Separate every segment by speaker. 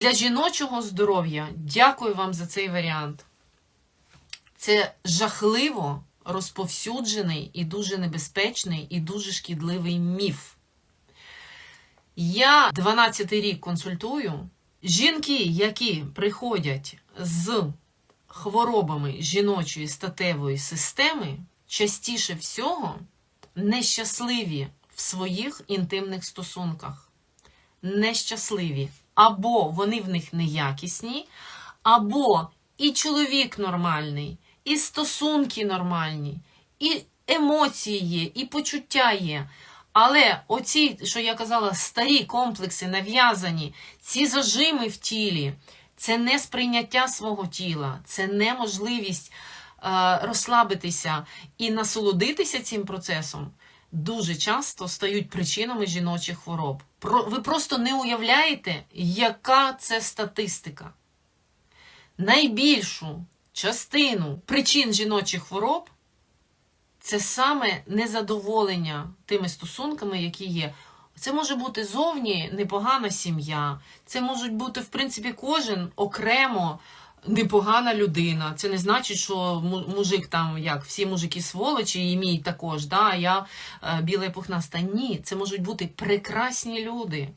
Speaker 1: Для жіночого здоров'я дякую вам за цей варіант. Це жахливо розповсюджений і дуже небезпечний і дуже шкідливий міф. Я 12 рік консультую. Жінки, які приходять з хворобами жіночої статевої системи, частіше всього нещасливі в своїх інтимних стосунках. Нещасливі. Або вони в них неякісні, або і чоловік нормальний, і стосунки нормальні, і емоції є, і почуття є. Але оці, що я казала, старі комплекси нав'язані, ці зажими в тілі, це не сприйняття свого тіла, це неможливість е, розслабитися і насолодитися цим процесом, дуже часто стають причинами жіночих хвороб. Ви просто не уявляєте, яка це статистика. Найбільшу частину причин жіночих хвороб це саме незадоволення тими стосунками, які є. Це може бути зовні непогана сім'я, це можуть бути, в принципі, кожен окремо непогана людина. Це не значить, що мужик там, як всі мужики сволочі, і мій також, да, я е, біла і пухнаста. Ні, це можуть бути прекрасні люди.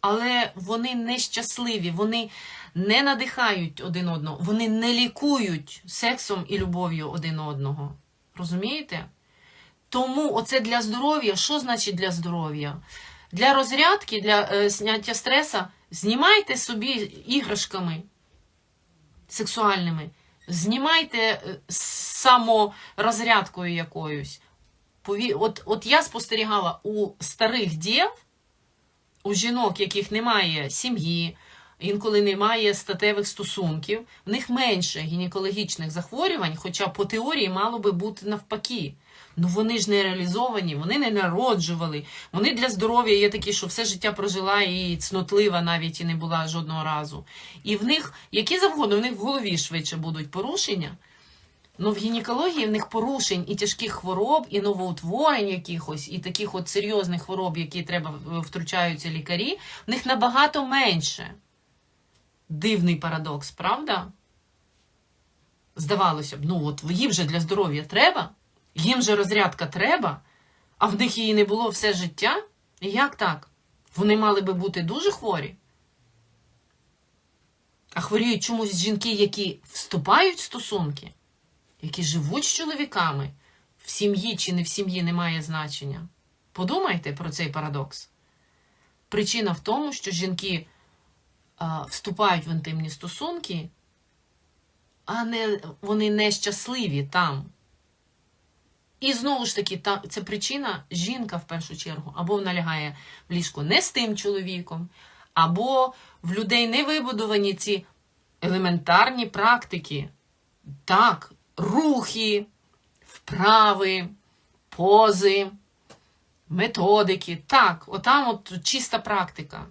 Speaker 1: Але вони нещасливі, вони не надихають один одного, вони не лікують сексом і любов'ю один одного. Розумієте? Тому оце для здоров'я. Що значить для здоров'я? Для розрядки, для е, зняття стреса знімайте собі іграшками сексуальними, знімайте е, саморозрядкою якоюсь. От, от я спостерігала у старих дів, у жінок, яких немає сім'ї, інколи немає статевих стосунків, в них менше гінекологічних захворювань, хоча по теорії мало би бути навпаки. Ну вони ж не реалізовані, вони не народжували. Вони для здоров'я є такі, що все життя прожила і цнотлива навіть і не була жодного разу. І в них, які завгодно, в них в голові швидше будуть порушення. Ну, в гінекології в них порушень і тяжких хвороб, і новоутворень якихось, і таких от серйозних хвороб, які треба е, втручаються лікарі, в них набагато менше. Дивний парадокс, правда? Здавалося б, ну от їм же для здоров'я треба, їм же розрядка треба, а в них її не було все життя. Як так? Вони мали би бути дуже хворі. А хворіють чомусь жінки, які вступають в стосунки, які живуть з чоловіками, в сім'ї чи не в сім'ї немає значення. Подумайте про цей парадокс. Причина в тому, що жінки а, вступають в інтимні стосунки, а не, вони нещасливі там. І знову ж таки, та, це причина жінка в першу чергу, або вона лягає в ліжко не з тим чоловіком, або в людей не вибудовані ці елементарні практики. Так, рухи, вправи, пози, методики. Так, отам от чиста практика.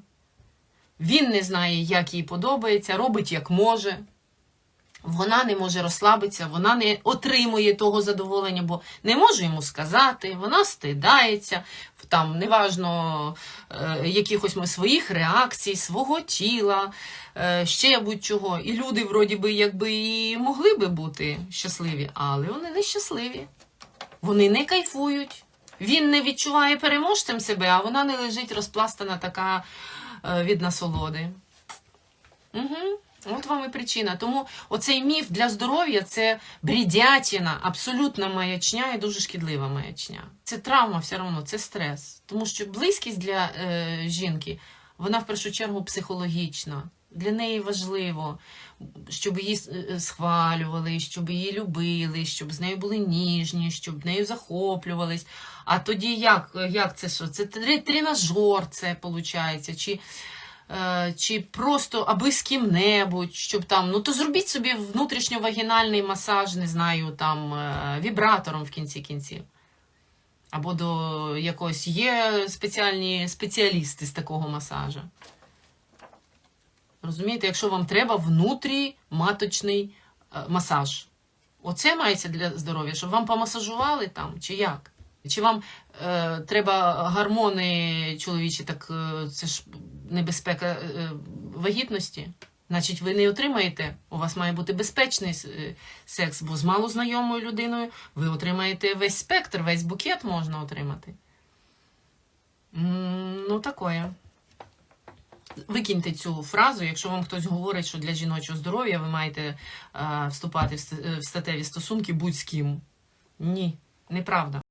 Speaker 1: Він не знає, як їй подобається, робить як може. Вона не може розслабитися, вона не отримує того задоволення, бо не може йому сказати, вона стидається, там, неважно, е, якихось своїх реакцій, свого тіла, е, ще будь-чого. І люди, вроді би, якби і могли би бути щасливі, але вони не щасливі. Вони не кайфують. Він не відчуває переможцем себе, а вона не лежить розпластана така е, від насолоди. Угу. От вам і причина. Тому оцей міф для здоров'я це бредятіна, абсолютна маячня і дуже шкідлива маячня. Це травма все одно, це стрес. Тому що близькість для е, жінки, вона в першу чергу психологічна. Для неї важливо, щоб її е, схвалювали, щоб її любили, щоб з нею були ніжні, щоб нею захоплювались. А тоді як, як це що? Це тре- тренажер, це виходить, чи просто аби з ким-небудь, щоб там, ну то зробіть собі внутрішньовагінальний масаж, не знаю, там е, вібратором в кінці кінців. Або до якогось є спеціальні спеціалісти з такого масажа. Розумієте, якщо вам треба внутріматочний е, масаж. Оце мається для здоров'я, щоб вам помасажували там, чи як? Чи вам е, треба гормони чоловічі, так е, це ж небезпека е, вагітності. Значить, ви не отримаєте, у вас має бути безпечний е, секс, бо з малознайомою людиною ви отримаєте весь спектр, весь букет можна отримати. Ну, такое. Викиньте цю фразу, якщо вам хтось говорить, що для жіночого здоров'я ви маєте е, вступати в статеві стосунки будь з ким. Ні, неправда.